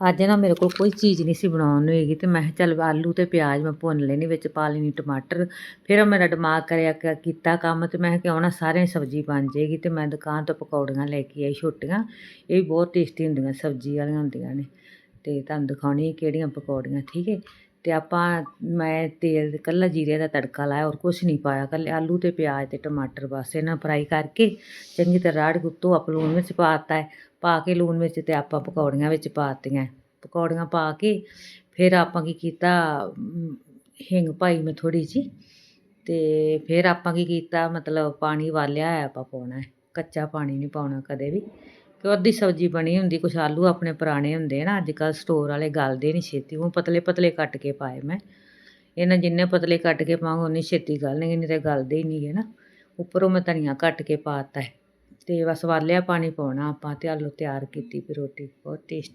ਅੱਜ ਨਾ ਮੇਰੇ ਕੋਲ ਕੋਈ ਚੀਜ਼ ਨਹੀਂ ਸੀ ਬਣਾਉਣ ਨੂੰ ਹੈਗੀ ਤੇ ਮੈਂ ਕਿਹਾ ਚੱਲ ਆਲੂ ਤੇ ਪਿਆਜ਼ ਮੈਂ ਭੁੰਨ ਲੈਣੀ, ਵਿੱਚ ਪਾ ਲੈਣੀ ਟਮਾਟਰ। ਫਿਰ ਮੇਰਾ ਦਿਮਾਗ ਕਰਿਆ ਕਿ, ਕੀਤਾ ਕੰਮ ਤੇ ਮੈਂ ਕਿਹਾ ਕਿਉਂ ਨਾ ਸਾਰਿਆਂ ਦੀ ਸਬਜ਼ੀ ਬਣ ਜਾਏਗੀ ਤੇ ਮੈਂ ਦੁਕਾਨ ਤੋਂ ਪਕੌੜੀਆਂ ਲੈ ਕੇ ਆਈ ਛੋਟੀਆਂ। ਇਹ ਵੀ ਬਹੁਤ ਟੇਸਟੀ ਹੁੰਦੀਆਂ, ਸਬਜ਼ੀ ਵਾਲੀਆਂ ਹੁੰਦੀਆਂ ਨੇ। ਤੇ ਤੁਹਾਨੂੰ ਦਿਖਾਉਣੀ ਕਿਹੜੀਆਂ ਪਕੌੜੀਆਂ, ਠੀਕ ਹੈ? ਅਤੇ ਆਪਾਂ ਮੈਂ ਤੇਲ ਇਕੱਲਾ ਜੀਰੇ ਦਾ ਤੜਕਾ ਲਾਇਆ ਹੋਰ ਕੁਛ ਨਹੀਂ ਪਾਇਆ ਇਕੱਲੇ ਆਲੂ ਅਤੇ ਪਿਆਜ਼ ਅਤੇ ਟਮਾਟਰ ਬਸ ਇਹਨਾਂ ਫਰਾਈ ਕਰਕੇ ਚੰਗੀ ਤਰ੍ਹਾਂ ਰਾੜ ਗੁੱਤੋਂ, ਆਪ ਲੂਣ ਵਿੱਚ ਪਾਤਾ ਹੈ, ਪਾ ਕੇ ਲੂਣ ਵਿੱਚ ਅਤੇ ਆਪਾਂ ਪਕੌੜੀਆਂ ਵਿੱਚ ਪਾਤੀਆਂ ਪਕੌੜੀਆਂ ਪਾ ਕੇ ਫਿਰ ਆਪਾਂ ਕੀ ਕੀਤਾ, ਹਿੰਗ ਪਾਈ ਮੈਂ ਥੋੜ੍ਹੀ ਜਿਹੀ ਅਤੇ ਫਿਰ ਆਪਾਂ ਕੀ ਕੀਤਾ, ਮਤਲਬ ਪਾਣੀ ਉਬਾਲਿਆ ਹੋਇਆ ਆਪਾਂ ਪਾਉਣਾ ਕੱਚਾ ਪਾਣੀ ਨਹੀਂ ਪਾਉਣਾ ਕਦੇ ਵੀ। ਕਿ ਅੱਧੀ ਸਬਜ਼ੀ ਬਣੀ ਹੁੰਦੀ, ਕੁਛ ਆਲੂ ਆਪਣੇ ਪੁਰਾਣੇ ਹੁੰਦੇ ਨਾ ਅੱਜ ਕੱਲ੍ਹ ਸਟੋਰ ਵਾਲੇ ਗਲਦੇ ਨਹੀਂ ਛੇਤੀ ਉਹ ਪਤਲੇ ਪਤਲੇ ਕੱਟ ਕੇ ਪਾਏ ਮੈਂ। ਇਹਨਾਂ ਜਿੰਨੇ ਪਤਲੇ ਕੱਟ ਕੇ ਪਾਵਾਂਗੇ ਉਨੀ ਛੇਤੀ ਗਲਣਗੇ, ਨਹੀਂ ਤੇ ਗਲਦੇ ਹੀ ਨਹੀਂ ਹੈ ਨਾ ਉੱਪਰੋਂ ਮੈਂ ਧਨੀਆ ਕੱਟ ਕੇ ਪਾਤਾ ਹੈ। ਤੇ ਬਸ ਵਾਲਿਆ ਪਾਣੀ ਪਾਉਣਾ ਆਪਾਂ, ਤੇ ਆਲੂ ਤਿਆਰ ਕੀਤੀ, ਫਿਰ ਰੋਟੀ ਬਹੁਤ ਟੇਸਟੀ